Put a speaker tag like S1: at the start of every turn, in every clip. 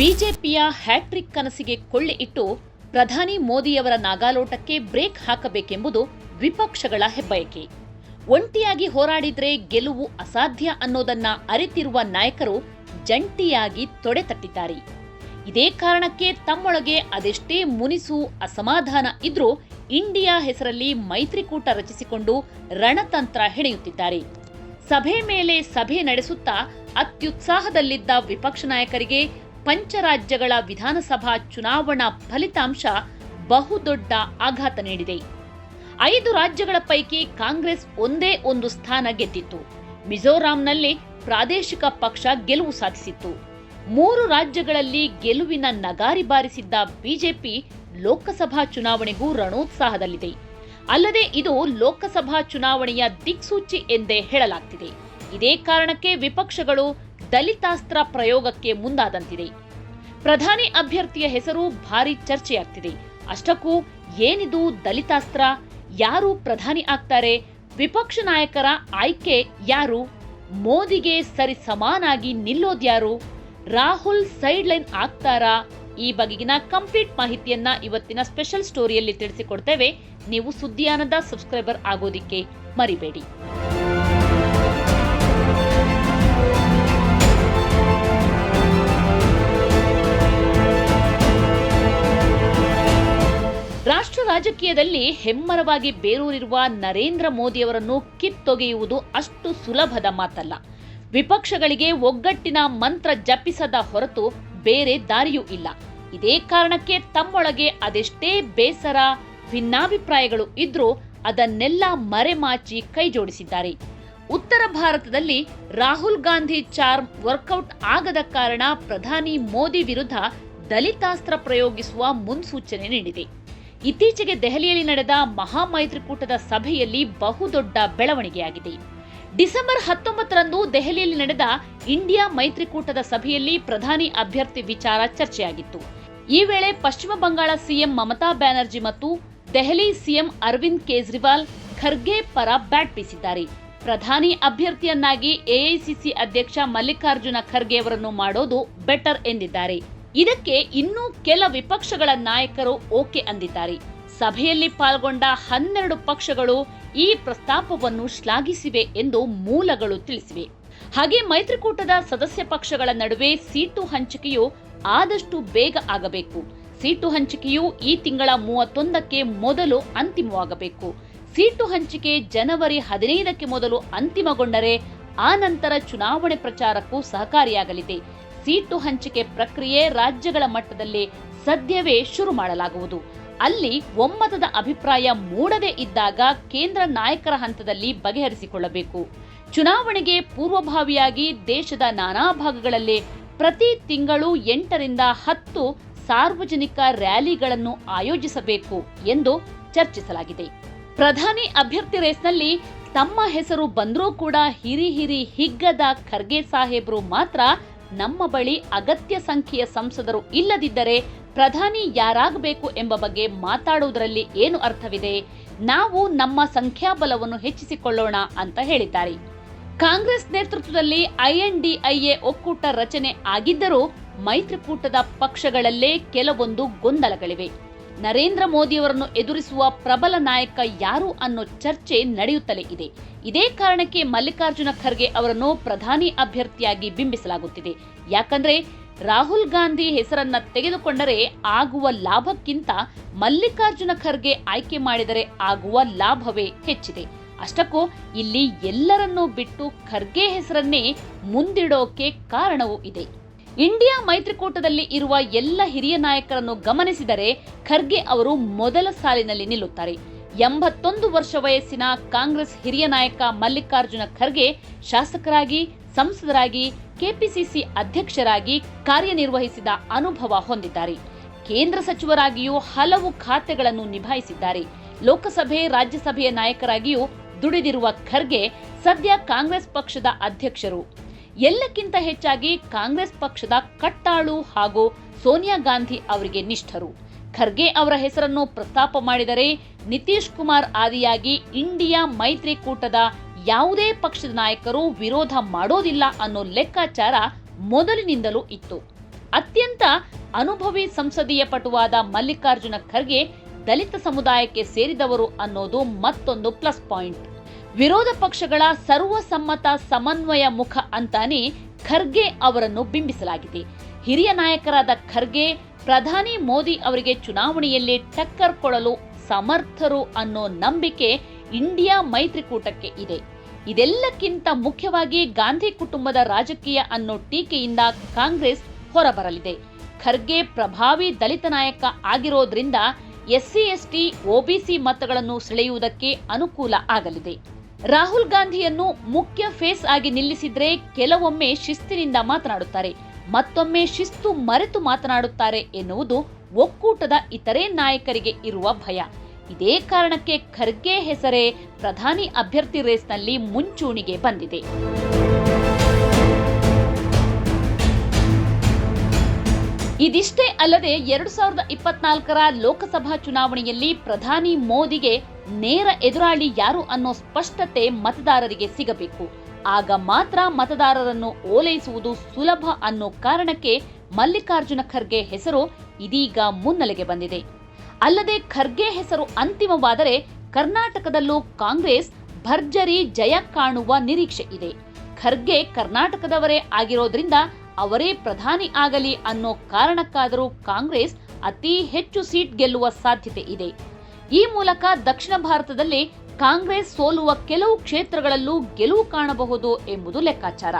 S1: ಬಿಜೆಪಿಯ ಹ್ಯಾಟ್ರಿಕ್ ಕನಸಿಗೆ ಕೊಳ್ಳೆ ಇಟ್ಟು ಪ್ರಧಾನಿ ಮೋದಿಯವರ ನಾಗಾಲೋಟಕ್ಕೆ ಬ್ರೇಕ್ ಹಾಕಬೇಕೆಂಬುದು ವಿಪಕ್ಷಗಳ ಹೆಬ್ಬಯಕೆ. ಒಂಟಿಯಾಗಿ ಹೋರಾಡಿದ್ರೆ ಗೆಲುವು ಅಸಾಧ್ಯ ಅನ್ನೋದನ್ನ ಅರಿತಿರುವ ನಾಯಕರು ಜಂಟಿಯಾಗಿ ತೊಡೆತಟ್ಟಿದ್ದಾರೆ ಇದೇ ಕಾರಣಕ್ಕೆ ತಮ್ಮೊಳಗೆ ಅದೆಷ್ಟೇ ಮುನಿಸು ಅಸಮಾಧಾನ ಇದ್ರೂ ಇಂಡಿಯಾ ಹೆಸರಲ್ಲಿ ಮೈತ್ರಿಕೂಟ ರಚಿಸಿಕೊಂಡು ರಣತಂತ್ರ ಹೆಣೆಯುತ್ತಿದ್ದಾರೆ. ಸಭೆ ಮೇಲೆ ಸಭೆ ನಡೆಸುತ್ತಾ ಅತ್ಯುತ್ಸಾಹದಲ್ಲಿದ್ದ ವಿಪಕ್ಷ ನಾಯಕರಿಗೆ ಪಂಚರಾಜ್ಯಗಳ ವಿಧಾನಸಭಾ ಚುನಾವಣಾ ಫಲಿತಾಂಶ ಬಹುದೊಡ್ಡ ಆಘಾತ ನೀಡಿದೆ. ಐದು ರಾಜ್ಯಗಳ ಪೈಕಿ ಕಾಂಗ್ರೆಸ್ ಒಂದೇ ಒಂದು ಸ್ಥಾನ ಗೆದ್ದಿತ್ತು. ಮಿಜೋರಾಂನಲ್ಲಿ ಪ್ರಾದೇಶಿಕ ಪಕ್ಷ ಗೆಲುವು ಸಾಧಿಸಿತ್ತು. ಮೂರು ರಾಜ್ಯಗಳಲ್ಲಿ ಗೆಲುವಿನ ನಗಾರಿ ಬಾರಿಸಿದ್ದ ಬಿಜೆಪಿ ಲೋಕಸಭಾ ಚುನಾವಣೆಗೂ ರಣೋತ್ಸಾಹದಲ್ಲಿದೆ. ಅಲ್ಲದೆ ಇದು ಲೋಕಸಭಾ ಚುನಾವಣೆಯ ದಿಕ್ಸೂಚಿ ಎಂದೇ ಹೇಳಲಾಗ್ತಿದೆ. ಇದೇ ಕಾರಣಕ್ಕೆ ವಿಪಕ್ಷಗಳು ದಲಿತಾಸ್ತ್ರ ಪ್ರಯೋಗಕ್ಕೆ ಮುಂದಾದಂತಿದೆ. ಪ್ರಧಾನಿ ಅಭ್ಯರ್ಥಿಯ ಹೆಸರು ಭಾರಿ ಚರ್ಚೆಯಾಗ್ತಿದೆ. ಅಷ್ಟಕ್ಕೂ ಏನಿದು ದಲಿತಾಸ್ತ್ರ? ಯಾರು ಪ್ರಧಾನಿ ಆಗ್ತಾರೆ? ವಿಪಕ್ಷ ನಾಯಕರ ಆಯ್ಕೆ ಯಾರು? ಮೋದಿಗೆ ಸರಿ ಸಮಾನಾಗಿ ನಿಲ್ಲೋದ್ಯಾರು ರಾಹುಲ್ ಸೈಡ್ ಲೈನ್ ಆಗ್ತಾರಾ? ಈ ಬಗೆಗಿನ ಕಂಪ್ಲೀಟ್ ಮಾಹಿತಿಯನ್ನ ಇವತ್ತಿನ ಸ್ಪೆಷಲ್ ಸ್ಟೋರಿಯಲ್ಲಿ ತಿಳಿಸಿಕೊಡ್ತೇವೆ. ನೀವು ಸುದ್ದಿಯಾನದ ಸಬ್ಸ್ಕ್ರೈಬರ್ ಆಗೋದಿಕ್ಕೆ ಮರಿಬೇಡಿ. ರಾಜಕೀಯದಲ್ಲಿ ಹೆಮ್ಮರವಾಗಿ ಬೇರೂರಿರುವ ನರೇಂದ್ರ ಮೋದಿಯವರನ್ನು ಕಿತ್ತೊಗೆಯುವುದು ಅಷ್ಟು ಸುಲಭದ ಮಾತಲ್ಲ. ವಿಪಕ್ಷಗಳಿಗೆ ಒಗ್ಗಟ್ಟಿನ ಮಂತ್ರ ಜಪಿಸದ ಹೊರತು ಬೇರೆ ದಾರಿಯೂ ಇಲ್ಲ. ಇದೇ ಕಾರಣಕ್ಕೆ ತಮ್ಮೊಳಗೆ ಅದೆಷ್ಟೇ ಬೇಸರ, ಭಿನ್ನಾಭಿಪ್ರಾಯಗಳು ಇದ್ರೂ ಅದನ್ನೆಲ್ಲ ಮರೆಮಾಚಿ ಕೈಜೋಡಿಸಿದ್ದಾರೆ. ಉತ್ತರ ಭಾರತದಲ್ಲಿ ರಾಹುಲ್ ಗಾಂಧಿ ಚಾರ್ಮ್ ವರ್ಕೌಟ್ ಆಗದ ಕಾರಣ ಪ್ರಧಾನಿ ಮೋದಿ ವಿರುದ್ಧ ದಲಿತಾಸ್ತ್ರ ಪ್ರಯೋಗಿಸುವ ಮುನ್ಸೂಚನೆ ನೀಡಿದೆ. ಇತ್ತೀಚೆಗೆ ದೆಹಲಿಯಲ್ಲಿ ನಡೆದ ಮಹಾಮೈತ್ರಿಕೂಟದ ಸಭೆಯಲ್ಲಿ ಬಹುದೊಡ್ಡ ಬೆಳವಣಿಗೆಯಾಗಿದೆ. ಡಿಸೆಂಬರ್ ಹತ್ತೊಂಬತ್ತರಂದು ದೆಹಲಿಯಲ್ಲಿ ನಡೆದ ಇಂಡಿಯಾ ಮೈತ್ರಿಕೂಟದ ಸಭೆಯಲ್ಲಿ ಪ್ರಧಾನಿ ಅಭ್ಯರ್ಥಿ ವಿಚಾರ ಚರ್ಚೆಯಾಗಿತ್ತು. ಈ ವೇಳೆ ಪಶ್ಚಿಮ ಬಂಗಾಳ ಸಿಎಂ ಮಮತಾ ಬ್ಯಾನರ್ಜಿ ಮತ್ತು ದೆಹಲಿ ಸಿಎಂ ಅರವಿಂದ್ ಕೇಜ್ರಿವಾಲ್ ಖರ್ಗೆ ಪರ ಬ್ಯಾಟ್ ಬೀಸಿದ್ದಾರೆ. ಪ್ರಧಾನಿ ಅಭ್ಯರ್ಥಿಯನ್ನಾಗಿ ಎಐಸಿಸಿ ಅಧ್ಯಕ್ಷ ಮಲ್ಲಿಕಾರ್ಜುನ ಖರ್ಗೆ ಅವರನ್ನು ಮಾಡೋದು ಬೆಟರ್ ಎಂದಿದ್ದಾರೆ. ಇದಕ್ಕೆ ಇನ್ನೂ ಕೆಲ ವಿಪಕ್ಷಗಳ ನಾಯಕರು ಓಕೆ ಅಂದಿದ್ದಾರೆ. ಸಭೆಯಲ್ಲಿ ಪಾಲ್ಗೊಂಡ ಹನ್ನೆರಡು ಪಕ್ಷಗಳು ಈ ಪ್ರಸ್ತಾಪವನ್ನು ಶ್ಲಾಘಿಸಿವೆ ಎಂದು ಮೂಲಗಳು ತಿಳಿಸಿವೆ. ಹಾಗೆ ಮೈತ್ರಿಕೂಟದ ಸದಸ್ಯ ಪಕ್ಷಗಳ ನಡುವೆ ಸೀಟು ಹಂಚಿಕೆಯು ಆದಷ್ಟು ಬೇಗ ಆಗಬೇಕು. ಸೀಟು ಹಂಚಿಕೆಯು ಈ ತಿಂಗಳ ಮೂವತ್ತೊಂದಕ್ಕೆ ಮೊದಲು ಅಂತಿಮವಾಗಬೇಕು. ಸೀಟು ಹಂಚಿಕೆ ಜನವರಿ ಹದಿನೈದಕ್ಕೆ ಮೊದಲು ಅಂತಿಮಗೊಂಡರೆ ಆ ನಂತರ ಚುನಾವಣೆ ಪ್ರಚಾರಕ್ಕೂ ಸಹಕಾರಿಯಾಗಲಿದೆ. ಸೀಟು ಹಂಚಿಕೆ ಪ್ರಕ್ರಿಯೆ ರಾಜ್ಯಗಳ ಮಟ್ಟದಲ್ಲಿ ಸದ್ಯವೇ ಶುರು ಮಾಡಲಾಗುವುದು. ಅಲ್ಲಿ ಒಮ್ಮತದ ಅಭಿಪ್ರಾಯ ಮೂಡದೇ ಇದ್ದಾಗ ಕೇಂದ್ರ ನಾಯಕರ ಹಂತದಲ್ಲಿ ಬಗೆಹರಿಸಿಕೊಳ್ಳಬೇಕು. ಚುನಾವಣೆಗೆ ಪೂರ್ವಭಾವಿಯಾಗಿ ದೇಶದ ನಾನಾ ಭಾಗಗಳಲ್ಲಿ ಪ್ರತಿ ತಿಂಗಳು ಎಂಟರಿಂದ ಹತ್ತು ಸಾರ್ವಜನಿಕ ರ್ಯಾಲಿಗಳನ್ನು ಆಯೋಜಿಸಬೇಕು ಎಂದು ಚರ್ಚಿಸಲಾಗಿದೆ. ಪ್ರಧಾನಿ ಅಭ್ಯರ್ಥಿ ರೇಸ್ನಲ್ಲಿ ತಮ್ಮ ಹೆಸರು ಬಂದರೂ ಕೂಡ ಹಿರಿ ಹಿರಿ ಹಿಗ್ಗದ ಖರ್ಗೆ ಸಾಹೇಬರು ಮಾತ್ರ ನಮ್ಮ ಬಳಿ ಅಗತ್ಯ ಸಂಖ್ಯೆಯ ಸಂಸದರು ಇಲ್ಲದಿದ್ದರೆ ಪ್ರಧಾನಿ ಯಾರಾಗಬೇಕು ಎಂಬ ಬಗ್ಗೆ ಮಾತಾಡುವುದರಲ್ಲಿ ಏನು ಅರ್ಥವಿದೆ? ನಾವು ನಮ್ಮ ಸಂಖ್ಯಾಬಲವನ್ನು ಹೆಚ್ಚಿಸಿಕೊಳ್ಳೋಣ ಅಂತ ಹೇಳಿದ್ದಾರೆ. ಕಾಂಗ್ರೆಸ್ ನೇತೃತ್ವದಲ್ಲಿ ಐಎನ್ಡಿಐಎ ಒಕ್ಕೂಟ ರಚನೆ ಆಗಿದ್ದರೂ ಮೈತ್ರಿಕೂಟದ ಪಕ್ಷಗಳಲ್ಲೇ ಕೆಲವೊಂದು ಗೊಂದಲಗಳಿವೆ. ನರೇಂದ್ರ ಮೋದಿಯವರನ್ನು ಎದುರಿಸುವ ಪ್ರಬಲ ನಾಯಕ ಯಾರು ಅನ್ನೋ ಚರ್ಚೆ ನಡೆಯುತ್ತಲೇ ಇದೆ. ಇದೇ ಕಾರಣಕ್ಕೆ ಮಲ್ಲಿಕಾರ್ಜುನ ಖರ್ಗೆ ಅವರನ್ನು ಪ್ರಧಾನಿ ಅಭ್ಯರ್ಥಿಯಾಗಿ ಬಿಂಬಿಸಲಾಗುತ್ತಿದೆ. ಯಾಕಂದ್ರೆ ರಾಹುಲ್ ಗಾಂಧಿ ಹೆಸರನ್ನ ತೆಗೆದುಕೊಂಡರೆ ಆಗುವ ಲಾಭಕ್ಕಿಂತ ಮಲ್ಲಿಕಾರ್ಜುನ ಖರ್ಗೆ ಆಯ್ಕೆ ಮಾಡಿದರೆ ಆಗುವ ಲಾಭವೇ ಹೆಚ್ಚಿದೆ. ಅಷ್ಟಕ್ಕೂ ಇಲ್ಲಿ ಎಲ್ಲರನ್ನೂ ಬಿಟ್ಟು ಖರ್ಗೆ ಹೆಸರನ್ನೇ ಮುಂದಿಡೋಕೆ ಕಾರಣವೂ ಇದೆ. ಇಂಡಿಯಾ ಮೈತ್ರಿಕೂಟದಲ್ಲಿ ಇರುವ ಎಲ್ಲ ಹಿರಿಯ ನಾಯಕರನ್ನು ಗಮನಿಸಿದರೆ ಖರ್ಗೆ ಅವರು ಮೊದಲ ಸಾಲಿನಲ್ಲಿ ನಿಲ್ಲುತ್ತಾರೆ. ಎಂಬತ್ತೊಂದು ವರ್ಷ ವಯಸ್ಸಿನ ಕಾಂಗ್ರೆಸ್ ಹಿರಿಯ ನಾಯಕ ಮಲ್ಲಿಕಾರ್ಜುನ ಖರ್ಗೆ ಶಾಸಕರಾಗಿ, ಸಂಸದರಾಗಿ, ಕೆಪಿಸಿಸಿ ಅಧ್ಯಕ್ಷರಾಗಿ ಕಾರ್ಯನಿರ್ವಹಿಸಿದ ಅನುಭವ ಹೊಂದಿದ್ದಾರೆ. ಕೇಂದ್ರ ಸಚಿವರಾಗಿಯೂ ಹಲವು ಖಾತೆಗಳನ್ನು ನಿಭಾಯಿಸಿದ್ದಾರೆ. ಲೋಕಸಭೆ, ರಾಜ್ಯಸಭೆಯ ನಾಯಕರಾಗಿಯೂ ದುಡಿದಿರುವ ಖರ್ಗೆ ಸದ್ಯ ಕಾಂಗ್ರೆಸ್ ಪಕ್ಷದ ಅಧ್ಯಕ್ಷರು. ಎಲ್ಲಕ್ಕಿಂತ ಹೆಚ್ಚಾಗಿ ಕಾಂಗ್ರೆಸ್ ಪಕ್ಷದ ಕಟ್ಟಾಳು ಹಾಗೂ ಸೋನಿಯಾ ಗಾಂಧಿ ಅವರಿಗೆ ನಿಷ್ಠರು. ಖರ್ಗೆ ಅವರ ಹೆಸರನ್ನು ಪ್ರಸ್ತಾಪ ಮಾಡಿದರೆ ನಿತೀಶ್ ಕುಮಾರ್ ಆದಿಯಾಗಿ ಇಂಡಿಯಾ ಮೈತ್ರಿಕೂಟದ ಯಾವುದೇ ಪಕ್ಷದ ನಾಯಕರು ವಿರೋಧ ಮಾಡೋದಿಲ್ಲ ಅನ್ನೋ ಲೆಕ್ಕಾಚಾರ ಮೊದಲಿನಿಂದಲೂ ಇತ್ತು. ಅತ್ಯಂತ ಅನುಭವಿ ಸಂಸದೀಯ ಪಟುವಾದ ಮಲ್ಲಿಕಾರ್ಜುನ ಖರ್ಗೆ ದಲಿತ ಸಮುದಾಯಕ್ಕೆ ಸೇರಿದವರು ಅನ್ನೋದು ಮತ್ತೊಂದು ಪ್ಲಸ್ ಪಾಯಿಂಟ್. ವಿರೋಧ ಪಕ್ಷಗಳ ಸರ್ವಸಮ್ಮತ ಸಮನ್ವಯ ಮುಖ ಅಂತಾನೆ ಖರ್ಗೆ ಅವರನ್ನು ಬಿಂಬಿಸಲಾಗಿದೆ. ಹಿರಿಯ ನಾಯಕರಾದ ಖರ್ಗೆ, ಪ್ರಧಾನಿ ಮೋದಿ ಅವರಿಗೆ ಚುನಾವಣೆಯಲ್ಲಿ ಟಕ್ಕರ್ ಕೊಡಲು ಸಮರ್ಥರು ಅನ್ನೋ ನಂಬಿಕೆ ಇಂಡಿಯಾ ಮೈತ್ರಿಕೂಟಕ್ಕೆ ಇದೆ. ಇದೆಲ್ಲಕ್ಕಿಂತ ಮುಖ್ಯವಾಗಿ ಗಾಂಧಿ ಕುಟುಂಬದ ರಾಜಕೀಯ ಅನ್ನೋ ಟೀಕೆಯಿಂದ ಕಾಂಗ್ರೆಸ್ ಹೊರಬರಲಿದೆ. ಖರ್ಗೆ ಪ್ರಭಾವಿ ದಲಿತ ನಾಯಕ ಆಗಿರೋದ್ರಿಂದ ಎಸ್ಸಿ, ಎಸ್ಟಿ ಒಬಿಸಿ ಮತಗಳನ್ನು ಸೆಳೆಯುವುದಕ್ಕೆ ಅನುಕೂಲ ಆಗಲಿದೆ. ರಾಹುಲ್ ಗಾಂಧಿಯನ್ನು ಮುಖ್ಯ ಫೇಸ್ ಆಗಿ ನಿಲ್ಲಿಸಿದ್ರೆ ಕೆಲವೊಮ್ಮೆ ಶಿಸ್ತಿನಿಂದ ಮಾತನಾಡುತ್ತಾರೆ, ಮತ್ತೊಮ್ಮೆ ಶಿಸ್ತು ಮರೆತು ಮಾತನಾಡುತ್ತಾರೆ ಎನ್ನುವುದು ಒಕ್ಕೂಟದ ಇತರೆ ನಾಯಕರಿಗೆ ಇರುವ ಭಯ. ಇದೇ ಕಾರಣಕ್ಕೆ ಖರ್ಗೆ ಹೆಸರೇ ಪ್ರಧಾನಿ ಅಭ್ಯರ್ಥಿ ರೇಸ್ನಲ್ಲಿ ಮುಂಚೂಣಿಗೆ ಬಂದಿದೆ. ಇದಿಷ್ಟೇ ಅಲ್ಲದೆ ಎರಡು ಸಾವಿರದ ಇಪ್ಪತ್ನಾಲ್ಕರ ಲೋಕಸಭಾ ಚುನಾವಣೆಯಲ್ಲಿ ಪ್ರಧಾನಿ ಮೋದಿಗೆ ನೇರ ಎದುರಾಳಿ ಯಾರು ಅನ್ನೋ ಸ್ಪಷ್ಟತೆ ಮತದಾರರಿಗೆ ಸಿಗಬೇಕು. ಆಗ ಮಾತ್ರ ಮತದಾರರನ್ನು ಓಲೈಸುವುದು ಸುಲಭ ಅನ್ನೋ ಕಾರಣಕ್ಕೆ ಮಲ್ಲಿಕಾರ್ಜುನ ಖರ್ಗೆ ಹೆಸರು ಇದೀಗ ಮುನ್ನೆಲೆಗೆ ಬಂದಿದೆ. ಅಲ್ಲದೆ ಖರ್ಗೆ ಹೆಸರು ಅಂತಿಮವಾದರೆ ಕರ್ನಾಟಕದಲ್ಲೂ ಕಾಂಗ್ರೆಸ್ ಭರ್ಜರಿ ಜಯ ಕಾಣುವ ನಿರೀಕ್ಷೆ ಇದೆ. ಖರ್ಗೆ ಕರ್ನಾಟಕದವರೇ ಆಗಿರೋದ್ರಿಂದ ಅವರೇ ಪ್ರಧಾನಿ ಆಗಲಿ ಅನ್ನೋ ಕಾರಣಕ್ಕಾದರೂ ಕಾಂಗ್ರೆಸ್ ಅತಿ ಹೆಚ್ಚು ಸೀಟ್ ಗೆಲ್ಲುವ ಸಾಧ್ಯತೆ ಇದೆ. ಈ ಮೂಲಕ ದಕ್ಷಿಣ ಭಾರತದಲ್ಲಿ ಕಾಂಗ್ರೆಸ್ ಸೋಲುವ ಕೆಲವು ಕ್ಷೇತ್ರಗಳಲ್ಲೂ ಗೆಲುವು ಕಾಣಬಹುದು ಎಂಬುದು ಲೆಕ್ಕಾಚಾರ.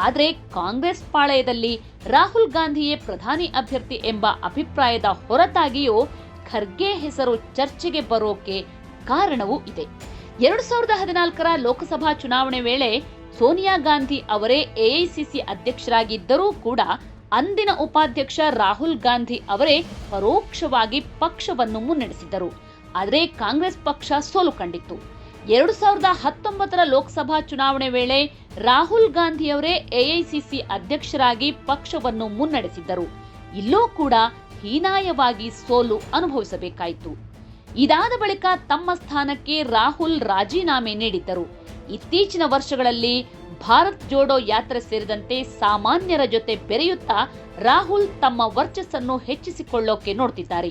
S1: ಆದರೆ ಕಾಂಗ್ರೆಸ್ ಪಾಳಯದಲ್ಲಿ ರಾಹುಲ್ ಗಾಂಧಿಯೇ ಪ್ರಧಾನಿ ಅಭ್ಯರ್ಥಿ ಎಂಬ ಅಭಿಪ್ರಾಯದ ಹೊರತಾಗಿಯೂ ಖರ್ಗೆ ಹೆಸರು ಚರ್ಚೆಗೆ ಬರೋಕೆ ಕಾರಣವೂ ಇದೆ. ಎರಡು ಸಾವಿರದ ಹದಿನಾಲ್ಕರ ಲೋಕಸಭಾ ಚುನಾವಣೆ ವೇಳೆ ಸೋನಿಯಾ ಗಾಂಧಿ ಅವರೇ ಎಐಸಿಸಿ ಅಧ್ಯಕ್ಷರಾಗಿದ್ದರೂ ಕೂಡ ಅಂದಿನ ಉಪಾಧ್ಯಕ್ಷ ರಾಹುಲ್ ಗಾಂಧಿ ಅವರೇ ಪರೋಕ್ಷವಾಗಿ ಪಕ್ಷವನ್ನು ಮುನ್ನಡೆಸಿದ್ದರು. ಆದರೆ ಕಾಂಗ್ರೆಸ್ ಪಕ್ಷ ಸೋಲು ಕಂಡಿತ್ತು. ಎರಡು ಸಾವಿರದ ಹತ್ತೊಂಬತ್ತರ ಲೋಕಸಭಾ ಚುನಾವಣೆ ವೇಳೆ ರಾಹುಲ್ ಗಾಂಧಿಯವರೇ ಎಐಸಿಸಿ ಅಧ್ಯಕ್ಷರಾಗಿ ಪಕ್ಷವನ್ನು ಮುನ್ನಡೆಸಿದ್ದರು. ಇಲ್ಲೂ ಕೂಡ ಹೀನಾಯವಾಗಿ ಸೋಲು ಅನುಭವಿಸಬೇಕಾಯಿತು. ಇದಾದ ಬಳಿಕ ತಮ್ಮ ಸ್ಥಾನಕ್ಕೆ ರಾಹುಲ್ ರಾಜೀನಾಮೆ ನೀಡಿದ್ದರು. ಇತ್ತೀಚಿನ ವರ್ಷಗಳಲ್ಲಿ ಭಾರತ್ ಜೋಡೋ ಯಾತ್ರೆ ಸೇರಿದಂತೆ ಸಾಮಾನ್ಯರ ಜೊತೆ ಬೆರೆಯುತ್ತಾ ರಾಹುಲ್ ತಮ್ಮ ವರ್ಚಸ್ಸನ್ನು ಹೆಚ್ಚಿಸಿಕೊಳ್ಳೋಕೆ ನೋಡ್ತಿದ್ದಾರೆ.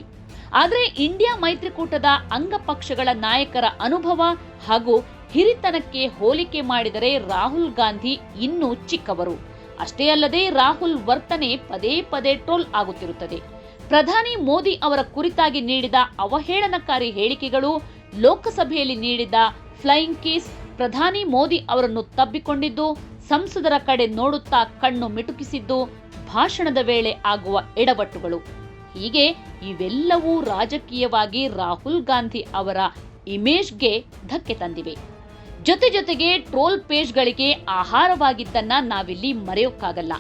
S1: ಆದರೆ ಇಂಡಿಯಾ ಮೈತ್ರಿಕೂಟದ ಅಂಗಪಕ್ಷಗಳ ನಾಯಕರ ಅನುಭವ ಹಾಗೂ ಹಿರಿತನಕ್ಕೆ ಹೋಲಿಕೆ ಮಾಡಿದರೆ ರಾಹುಲ್ ಗಾಂಧಿ ಇನ್ನೂ ಚಿಕ್ಕವರು. ಅಷ್ಟೇ ಅಲ್ಲದೆ ರಾಹುಲ್ ವರ್ತನೆ ಪದೇ ಪದೇ ಟ್ರೋಲ್ ಆಗುತ್ತಿರುತ್ತದೆ. ಪ್ರಧಾನಿ ಮೋದಿ ಅವರ ಕುರಿತಾಗಿ ನೀಡಿದ ಅವಹೇಳನಕಾರಿ ಹೇಳಿಕೆಗಳು, ಲೋಕಸಭೆಯಲ್ಲಿ ನೀಡಿದ ಫ್ಲೈಯಿಂಗ್ ಕೇಸ್, ಪ್ರಧಾನಿ ಮೋದಿ ಅವರನ್ನು ತಬ್ಬಿಕೊಂಡಿದ್ದು, ಸಂಸದರ ಕಡೆ ನೋಡುತ್ತಾ ಕಣ್ಣು ಮಿಟುಕಿಸಿದ್ದು, ಭಾಷಣದ ವೇಳೆ ಆಗುವ ಎಡವಟ್ಟುಗಳು. ಹೀಗೆ ಇವೆಲ್ಲವೂ ರಾಜಕೀಯವಾಗಿ ರಾಹುಲ್ ಗಾಂಧಿ ಅವರ ಇಮೇಜ್ಗೆ ಧಕ್ಕೆ ತಂದಿವೆ. ಜೊತೆ ಜೊತೆಗೆ ಟ್ರೋಲ್ ಪೇಜ್ಗಳಿಗೆ ಆಹಾರವಾಗಿದ್ದನ್ನ ನಾವಿಲ್ಲಿ ಮರೆಯೋಕ್ಕಾಗಲ್ಲ.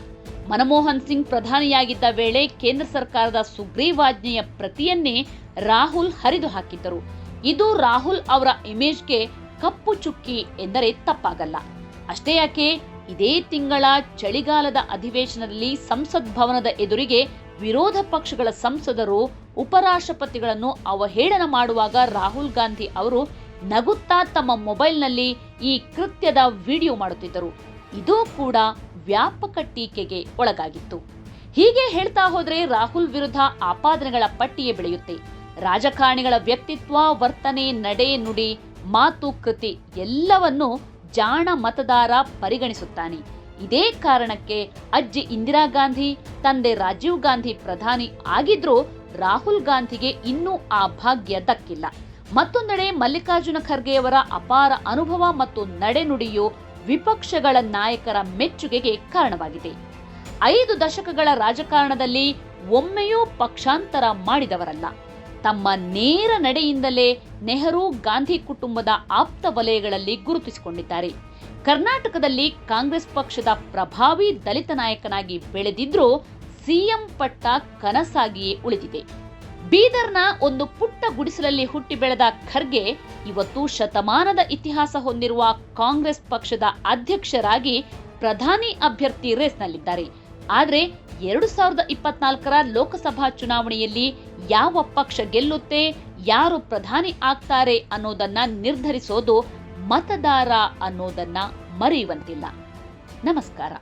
S1: ಮನಮೋಹನ್ ಸಿಂಗ್ ಪ್ರಧಾನಿಯಾಗಿದ್ದ ವೇಳೆ ಕೇಂದ್ರ ಸರ್ಕಾರದ ಸುಗ್ರೀವಾಜ್ಞೆಯ ಪ್ರತಿಯನ್ನೇ ರಾಹುಲ್ ಹರಿದು ಹಾಕಿದ್ದರು. ಇದು ರಾಹುಲ್ ಅವರ ಇಮೇಜ್ಗೆ ಕಪ್ಪು ಚುಕ್ಕಿ ಎಂದರೆ ತಪ್ಪಾಗಲ್ಲ. ಅಷ್ಟೇ ಯಾಕೆ, ಇದೇ ತಿಂಗಳ ಚಳಿಗಾಲದ ಅಧಿವೇಶನದಲ್ಲಿ ಸಂಸತ್ ಭವನದ ಎದುರಿಗೆ ವಿರೋಧ ಪಕ್ಷಗಳ ಸಂಸದರು, ಉಪರಾಷ್ಟ್ರಪತಿಗಳನ್ನು ಅವಹೇಳನ ಮಾಡುವಾಗ ರಾಹುಲ್ ಗಾಂಧಿ ಅವರು ನಗುತ್ತಾ ತಮ್ಮ ಮೊಬೈಲ್ನಲ್ಲಿ ಈ ಕೃತ್ಯದ ವಿಡಿಯೋ ಮಾಡುತ್ತಿದ್ದರು. ಇದು ಕೂಡ ವ್ಯಾಪಕ ಟೀಕೆಗೆ ಒಳಗಾಗಿತ್ತು. ಹೀಗೆ ಹೇಳ್ತಾ ಹೋದ್ರೆ ರಾಹುಲ್ ವಿರುದ್ಧ ಆಪಾದನೆಗಳ ಪಟ್ಟಿಯೇ ಬೆಳೆಯುತ್ತೆ. ರಾಜಕಾರಣಿಗಳ ವ್ಯಕ್ತಿತ್ವ, ವರ್ತನೆ, ನಡೆ, ನುಡಿ, ಮಾತು, ಕೃತಿ ಎಲ್ಲವನ್ನೂ ಜಾಣ ಮತದಾರ ಪರಿಗಣಿಸುತ್ತಾನೆ. ಇದೇ ಕಾರಣಕ್ಕೆ ಅಜ್ಜಿ ಇಂದಿರಾ ಗಾಂಧಿ, ತಂದೆ ರಾಜೀವ್ ಗಾಂಧಿ ಪ್ರಧಾನಿ ಆಗಿದ್ರೂ ರಾಹುಲ್ ಗಾಂಧಿಗೆ ಇನ್ನೂ ಆ ಭಾಗ್ಯ ದಕ್ಕಿಲ್ಲ. ಮತ್ತೊಂದೆಡೆ ಮಲ್ಲಿಕಾರ್ಜುನ ಖರ್ಗೆಯವರ ಅಪಾರ ಅನುಭವ ಮತ್ತು ನಡೆನುಡಿಯು ವಿಪಕ್ಷಗಳ ನಾಯಕರ ಮೆಚ್ಚುಗೆಗೆ ಕಾರಣವಾಗಿದೆ. ಐದು ದಶಕಗಳ ರಾಜಕಾರಣದಲ್ಲಿ ಒಮ್ಮೆಯೂ ಪಕ್ಷಾಂತರ ಮಾಡಿದವರಲ್ಲ. ತಮ್ಮ ನೇರ ನಡೆಯಿಂದಲೇ ನೆಹರು ಗಾಂಧಿ ಕುಟುಂಬದ ಆಪ್ತ ವಲಯಗಳಲ್ಲಿ ಗುರುತಿಸಿಕೊಂಡಿದ್ದಾರೆ. ಕರ್ನಾಟಕದಲ್ಲಿ ಕಾಂಗ್ರೆಸ್ ಪಕ್ಷದ ಪ್ರಭಾವಿ ದಲಿತ ನಾಯಕನಾಗಿ ಬೆಳೆದಿದ್ರೂ ಸಿಎಂ ಪಟ್ಟ ಕನಸಾಗಿಯೇ ಉಳಿದಿದೆ. ಬೀದರ್ನ ಒಂದು ಪುಟ್ಟ ಗುಡಿಸಲಲ್ಲಿ ಹುಟ್ಟಿ ಬೆಳೆದ ಖರ್ಗೆ ಇವತ್ತು ಶತಮಾನದ ಇತಿಹಾಸ ಹೊಂದಿರುವ ಕಾಂಗ್ರೆಸ್ ಪಕ್ಷದ ಅಧ್ಯಕ್ಷರಾಗಿ ಪ್ರಧಾನಿ ಅಭ್ಯರ್ಥಿ ರೇಸ್ನಲ್ಲಿದ್ದಾರೆ. ಆದರೆ ಎರಡು ಸಾವಿರದ ಇಪ್ಪತ್ನಾಲ್ಕರ ಲೋಕಸಭಾ ಚುನಾವಣೆಯಲ್ಲಿ ಯಾವ ಪಕ್ಷ ಗೆಲ್ಲುತ್ತೆ, ಯಾರು ಪ್ರಧಾನಿ ಆಗ್ತಾರೆ ಅನ್ನೋದನ್ನ ನಿರ್ಧರಿಸೋದು ಮತದಾರ ಅನ್ನೋದನ್ನ ಮರೆಯುವಂತಿಲ್ಲ. ನಮಸ್ಕಾರ.